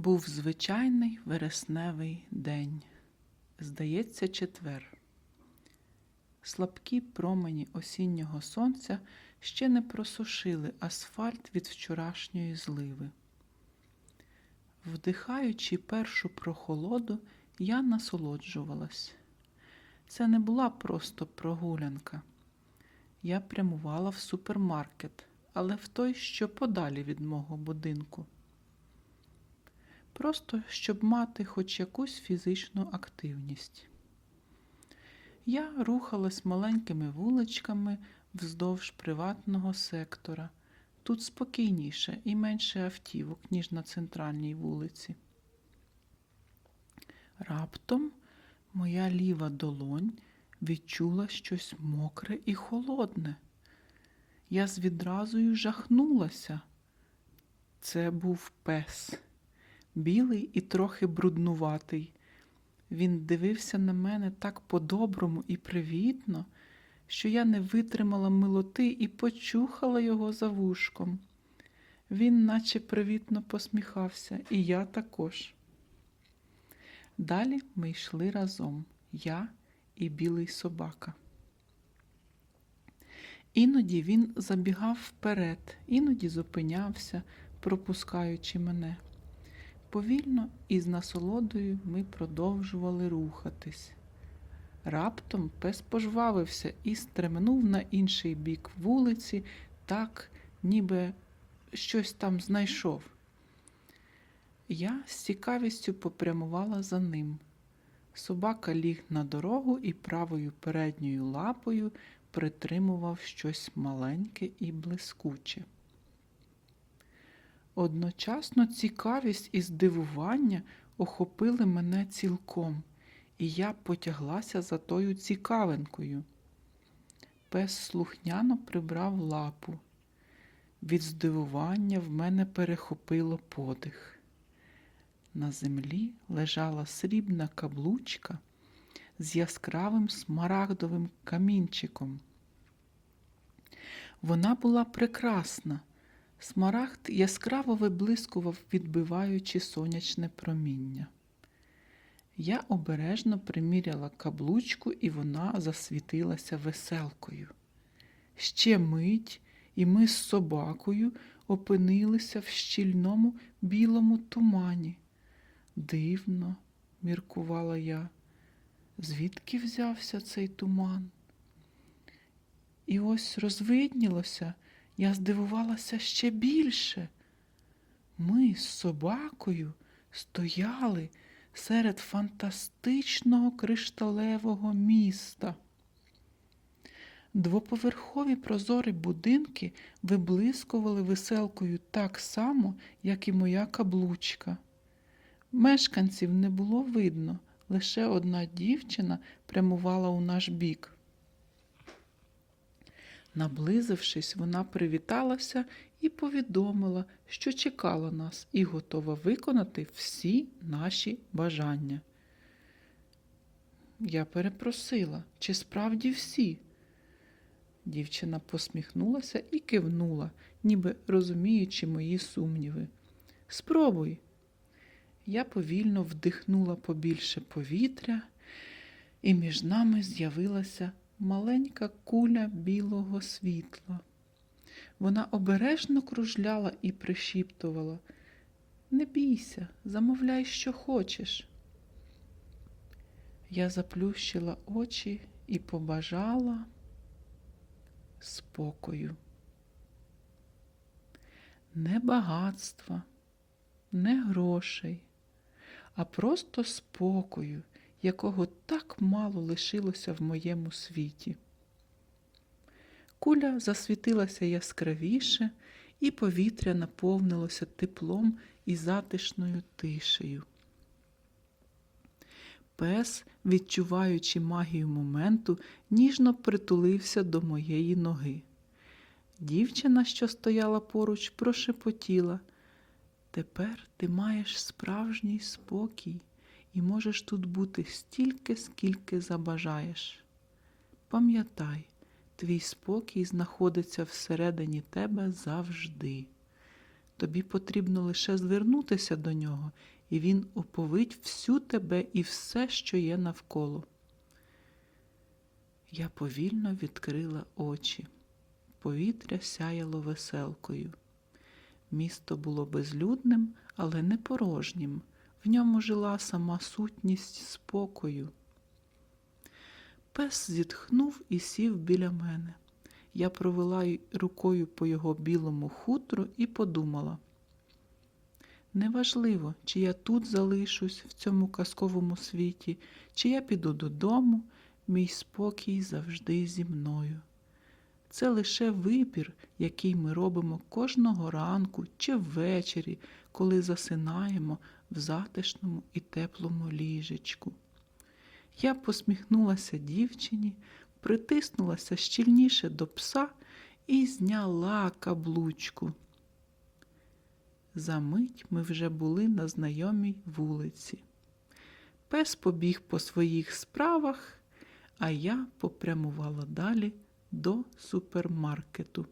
Був звичайний вересневий день. Здається, четвер. Слабкі промені осіннього сонця ще не просушили асфальт від вчорашньої зливи. Вдихаючи першу прохолоду, я насолоджувалась. Це не була просто прогулянка. Я прямувала в супермаркет, але в той, що подалі від мого будинку. Просто щоб мати хоч якусь фізичну активність. Я рухалась маленькими вуличками вздовж приватного сектора. Тут спокійніше і менше автівок, ніж на центральній вулиці. Раптом моя ліва долонь відчула щось мокре і холодне. Я з відразою жахнулася. Це був пес, білий і трохи бруднуватий. Він дивився на мене так по-доброму і привітно, що я не витримала милоти і почухала його за вушком. Він наче привітно посміхався, і я також. Далі ми йшли разом, я і білий собака. Іноді він забігав вперед, іноді зупинявся, пропускаючи мене. Повільно і з насолодою ми продовжували рухатись. Раптом пес пожвавився і стременув на інший бік вулиці, так, ніби щось там знайшов. Я з цікавістю попрямувала за ним. Собака ліг на дорогу і правою передньою лапою притримував щось маленьке і блискуче. Одночасно цікавість і здивування охопили мене цілком, і я потяглася за тою цікавинкою. Пес слухняно прибрав лапу. Від здивування в мене перехопило подих. На землі лежала срібна каблучка з яскравим смарагдовим камінчиком. Вона була прекрасна. Смарагд яскраво виблискував, відбиваючи сонячне проміння. Я обережно приміряла каблучку, і вона засвітилася веселкою. Ще мить, і ми з собакою опинилися в щільному білому тумані. Дивно, міркувала я, звідки взявся цей туман? І ось розвиднілося, я здивувалася ще більше. Ми з собакою стояли серед фантастичного кришталевого міста. Двоповерхові прозорі будинки виблискували веселкою так само, як і моя каблучка. Мешканців не було видно, лише одна дівчина прямувала у наш бік. Наблизившись, вона привіталася і повідомила, що чекала нас і готова виконати всі наші бажання. Я перепросила, чи справді всі? Дівчина посміхнулася і кивнула, ніби розуміючи мої сумніви. Спробуй. Я повільно вдихнула побільше повітря, і між нами з'явилася маленька куля білого світла. Вона обережно кружляла і пришіптувала. Не бійся, замовляй, що хочеш. Я заплющила очі і побажала спокою. Не багатства, не грошей, а просто спокою, якого так мало лишилося в моєму світі. Куля засвітилася яскравіше, і повітря наповнилося теплом і затишною тишею. Пес, відчуваючи магію моменту, ніжно притулився до моєї ноги. Дівчина, що стояла поруч, прошепотіла. Тепер ти маєш справжній спокій і можеш тут бути стільки, скільки забажаєш. Пам'ятай, твій спокій знаходиться всередині тебе завжди. Тобі потрібно лише звернутися до нього, і він оповить всю тебе і все, що є навколо. Я повільно відкрила очі. Повітря сяяло веселкою. Місто було безлюдним, але не порожнім. В ньому жила сама сутність спокою. Пес зітхнув і сів біля мене. Я провела рукою по його білому хутру і подумала. Неважливо, чи я тут залишусь в цьому казковому світі, чи я піду додому, мій спокій завжди зі мною. Це лише вибір, який ми робимо кожного ранку чи ввечері, коли засинаємо в затишному і теплому ліжечку. Я посміхнулася дівчині, притиснулася щільніше до пса і зняла каблучку. Замить ми вже були на знайомій вулиці. Пес побіг по своїх справах, а я попрямувала далі до супермаркету.